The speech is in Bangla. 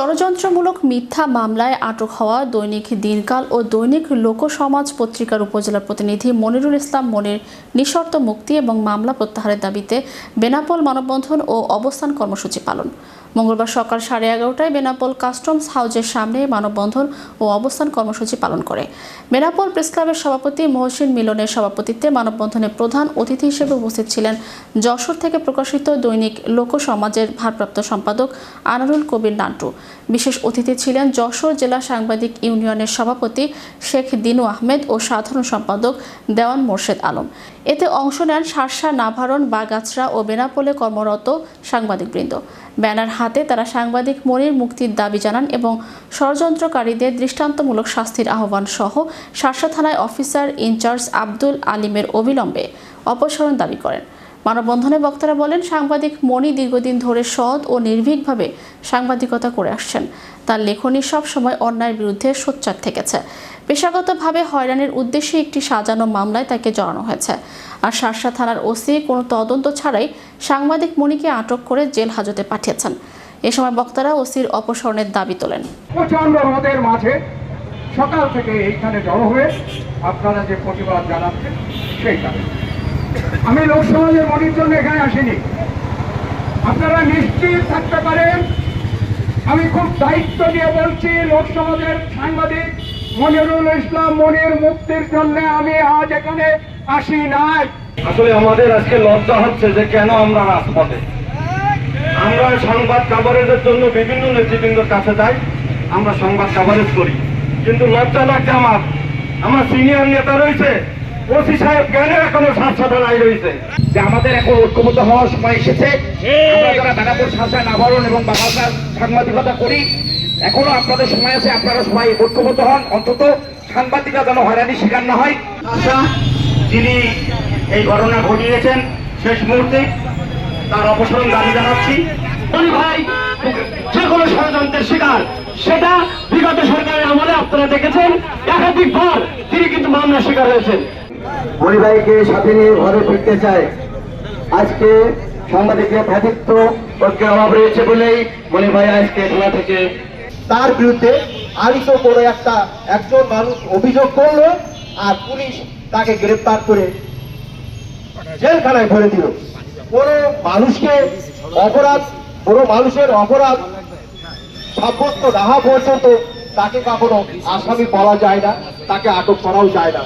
ষড়যন্ত্রমূলক মিথ্যা মামলায় আটক হওয়া দৈনিক দিনকাল ও দৈনিক লোকসমাজ পত্রিকার উপজেলা প্রতিনিধি মনিরুল ইসলাম মনির নিঃশর্ত মুক্তি এবং মামলা প্রত্যাহারের দাবিতে বেনাপোল মানববন্ধন ও অবস্থান কর্মসূচি পালন। মঙ্গলবার সকাল সাড়ে এগারোটায় বেনাপোল কাস্টমস হাউজের সামনে মানববন্ধন ও অবস্থান কর্মসূচি পালন করে। বেনাপোল প্রেস ক্লাবের সভাপতি মহসিন মিলনের সভাপতিত্বে মানববন্ধনে প্রধান অতিথি হিসেবে উপস্থিত ছিলেন যশোর থেকে প্রকাশিত দৈনিক লোকসমাজের ভারপ্রাপ্ত সম্পাদক আনারুল কবির নান্টু। বিশেষ অতিথি ছিলেন যশোর জেলা সাংবাদিক ইউনিয়নের সভাপতি শেখ দিনু আহমেদ ও সাধারণ সম্পাদক দেওয়ান মোর্শেদ আলম। এতে অংশ নেন শার্শা নাভারণ, বাগাছড়া ও বেনাপোলে কর্মরত সাংবাদিকবৃন্দ। ব্যানার হাতে তারা সাংবাদিক মনির মুক্তির দাবি জানান এবং ষড়যন্ত্রকারীদের দৃষ্টান্তমূলক শাস্তির আহ্বান সহ শার্শা থানায় অফিসার ইনচার্জ আব্দুল আলিমের অবিলম্বে অপসারণ দাবি করেন। মানববন্ধনে বক্তারা বলেন, সাংবাদিক মণি দীর্ঘদিন ধরে সৎ ও নির্ভীকভাবে সাংবাদিকতা করে আসছেন। তার লেখনী সবসময় অন্যায়ের বিরুদ্ধে সোচ্চার থেকেছে। পেশাগতভাবে হয়রানির উদ্দেশ্যে একটি সাজানো মামলায় তাকে জড়ানো হয়েছে। আর শার্শা থানার ওসি কোনো তদন্ত ছাড়াই সাংবাদিক মণিকে আটক করে জেল হাজতে পাঠিয়েছেন। এ সময় বক্তারা ওসির অপসারণের দাবি তোলেন। প্রচণ্ড রোদের মাঝে সকাল থেকে এইখানে জড়ো হয়ে আপনারা যে প্রতিবাদ জানাচ্ছেন সেইটা। আমি লোকসমাজের মনির জন্য এখানে আসিনি। আপনারা নিশ্চিত থাকতে পারেন আমি খুব দায়িত্ব নিয়ে বলছি লোকসমাজের সাংবাদিক মনিরুল ইসলাম মনির মুক্তির জন্য আমি আজ এখানে আসি নাই। আসলে আমাদের আজকে লজ্জা হচ্ছে যে কেন আমরা রাজপথে? আমরা সংবাদ কাভারেজের জন্য বিভিন্ন নেতৃবৃন্দর কাছে যাই আমরা সংবাদ কাভারেজ করি। কিন্তু লজ্জা লাগছে আমার। আমার সিনিয়র নেতা রয়েছে ওসি সাহেব কেন এখনও স্বাস্থ্যতায় রয়েছে? যে আমাদের এখন ঐক্যবদ্ধ হওয়ার সময় এসেছে। আমরা যারা এবং বাংলার সাংবাদিকতা করি এখনও আপনাদের সময় আছে আপনারা সবাই ঐক্যবদ্ধ হন। অন্তত সাংবাদিকরা যেন হয়রানি শিকার না হয়। আশা যিনি এই ঘটনা ঘটিয়েছেন শেষ মুহূর্তে তার অপসারণ দাবি জানাচ্ছি। মনি ভাই যে কোনো ষড়যন্ত্রের শিকার সেটা বিগত সরকারের আমলে আপনারা দেখেছেন। একাধিকবার তিনি কিন্তু মামলার শিকার হয়েছেন। পরিবারকে সাথে নিয়ে ঘরে ফিরতে চায় আজকে সাংবাদিকের ভ্রাতৃত্ব ঐক্যের অভাব রয়েছে বলেই মনে ভাই আজকে খেলা থেকে। তার বিরুদ্ধে আলিত করে একটা একজন মানুষ অভিযোগ করল আর পুলিশ তাকে গ্রেপ্তার করে জেলখানায় ভরে দিল। কোনো মানুষকে অপরাধ কোনো মানুষের অপরাধ সাব্যস্ত রাহা পর্যন্ত তাকে কখনো আসামি বলা যায় না, তাকে আটক করাও যায় না।